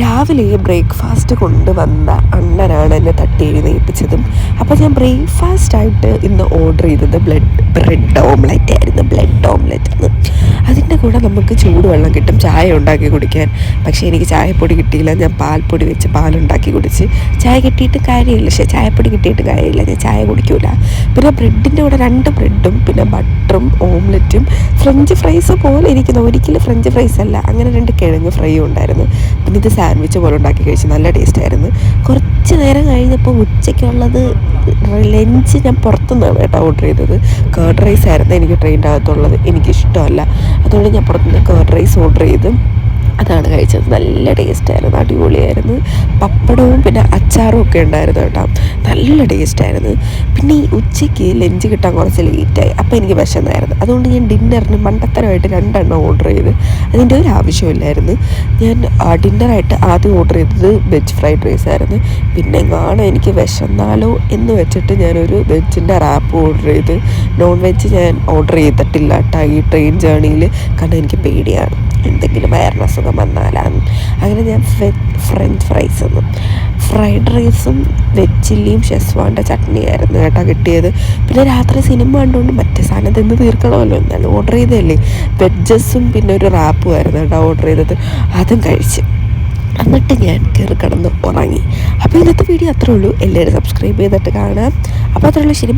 രാവിലെ ബ്രേക്ക്ഫാസ്റ്റ് കൊണ്ടുവന്ന അണ്ണനാണ് എന്നെ തട്ടി എഴുന്നേൽപ്പിച്ചതും. അപ്പോൾ ഞാൻ ബ്രേക്ക്ഫാസ്റ്റായിട്ട് ഇന്ന് ഓർഡർ ചെയ്തത് ബ്ലഡ് ബ്രെഡ് ഓംലെറ്റ് ആയിരുന്നു ബ്ലഡ് ഓംലെറ്റ് എന്ന് അതിന്റെ കൂടെ നമുക്ക് ചൂടുവെള്ളം കിട്ടും ചായ ഉണ്ടാക്കി കുടിക്കാൻ. പക്ഷേ എനിക്ക് ചായപ്പൊടി കിട്ടിയില്ല. ഞാൻ പാൽപ്പൊടി വെച്ച് പാലുണ്ടാക്കി കുടിച്ച്. ചായ കിട്ടിയിട്ട് കാര്യമില്ല. പക്ഷേ ചായപ്പൊടി കിട്ടിയിട്ട് കാര്യമില്ല. ഞാൻ ചായ കുടിക്കൂല. പിന്നെ ബ്രെഡിന്റെ കൂടെ രണ്ട് ബ്രെഡും പിന്നെ ബട്ടറും ഓംലെറ്റും ഫ്രഞ്ച് ഫ്രൈസ് പോലെ ഇരിക്കുന്ന. ഒരിക്കലും ഫ്രഞ്ച് ഫ്രൈസ് അല്ല. അങ്ങനെ രണ്ട് കിഴങ്ങ് ഫ്രൈയും ഉണ്ടായിരുന്നു. പിന്നെ ഇത് സാൻഡ്വിച്ച് പോലെ ഉണ്ടാക്കി കഴിച്ചു. നല്ല ടേസ്റ്റ് ആയിരുന്നു. കുറച്ച് നേരം കഴിഞ്ഞപ്പോൾ ഉച്ചയ്ക്കുള്ളത് ലഞ്ച് ഞാൻ പുറത്തുനിന്നാണ് കേട്ടോ ഓർഡർ ചെയ്തത്. കേർഡ് റൈസ് ആയിരുന്നു എനിക്ക് ട്രെയിന്റെ അകത്തുള്ളത്. എനിക്കിഷ്ടമല്ല. അതുകൊണ്ട് ഞാൻ പുറത്തുനിന്ന് കേർഡ് റൈസ് ഓർഡർ ചെയ്ത്. അതാണ് കഴിച്ചത്. നല്ല ടേസ്റ്റായിരുന്നു അടിപൊളിയായിരുന്നു. പപ്പടവും പിന്നെ അച്ചാറും ഒക്കെ ഉണ്ടായിരുന്നു കേട്ടോ. നല്ല ടേസ്റ്റായിരുന്നു പിന്നെ ഈ ഉച്ചയ്ക്ക് ലഞ്ച് കിട്ടാൻ കുറച്ച് ലേറ്റായി അപ്പോൾ എനിക്ക് വിശന്നായിരുന്നു. അതുകൊണ്ട് ഞാൻ ഡിന്നറിന് മണ്ടത്തരമായിട്ട് രണ്ടെണ്ണം ഓർഡർ ചെയ്ത് അതിന്റെ ഒരു ആവശ്യമില്ലായിരുന്നു. ഞാൻ ഡിന്നറായിട്ട് ആദ്യം ഓർഡർ ചെയ്തത് വെജ് ഫ്രൈഡ് റൈസ് ആയിരുന്നു. പിന്നെ കാണാൻ എനിക്ക് വിശന്നാലോ എന്ന് വെച്ചിട്ട് ഞാനൊരു വെജിന്റെ റാപ്പ് ഓർഡർ ചെയ്ത്. നോൺ വെജ് ഞാൻ ഓർഡർ ചെയ്തിട്ടില്ല കേട്ടോ ഈ ട്രെയിൻ ജേണിയിൽ കാരണം എനിക്ക് പേടിയാണ്. എന്തെങ്കിലും വയറിന് അസുഖം വന്നാലാണ് അങ്ങനെ ഞാൻ ഫ്രഞ്ച് ഫ്രൈസ് ഒന്നും ഫ്രൈഡ് റൈസും വെജ് ചില്ലിയും ഷെസ്വാന്റെ ചട്നിയായിരുന്നു കേട്ടോ കിട്ടിയത്. പിന്നെ രാത്രി സിനിമ കണ്ടുകൊണ്ട് മറ്റേ സാധനം തിന്ന് തീർക്കണമല്ലോ. എന്നാലും ഓർഡർ ചെയ്തതല്ലേ? വെജസും പിന്നെ ഒരു റാപ്പും ആയിരുന്നു കേട്ടോ ഓർഡർ ചെയ്തത്. അതും കഴിച്ച്. എന്നിട്ട് ഞാൻ കയറി കിടന്ന് ഉറങ്ങി. അപ്പോൾ ഇന്നത്തെ വീഡിയോ അത്രേ ഉള്ളൂ. എല്ലാവരും സബ്സ്ക്രൈബ് ചെയ്തിട്ട് കാണാം അപ്പോൾ അത്രേ ഉള്ളൂ. ശരി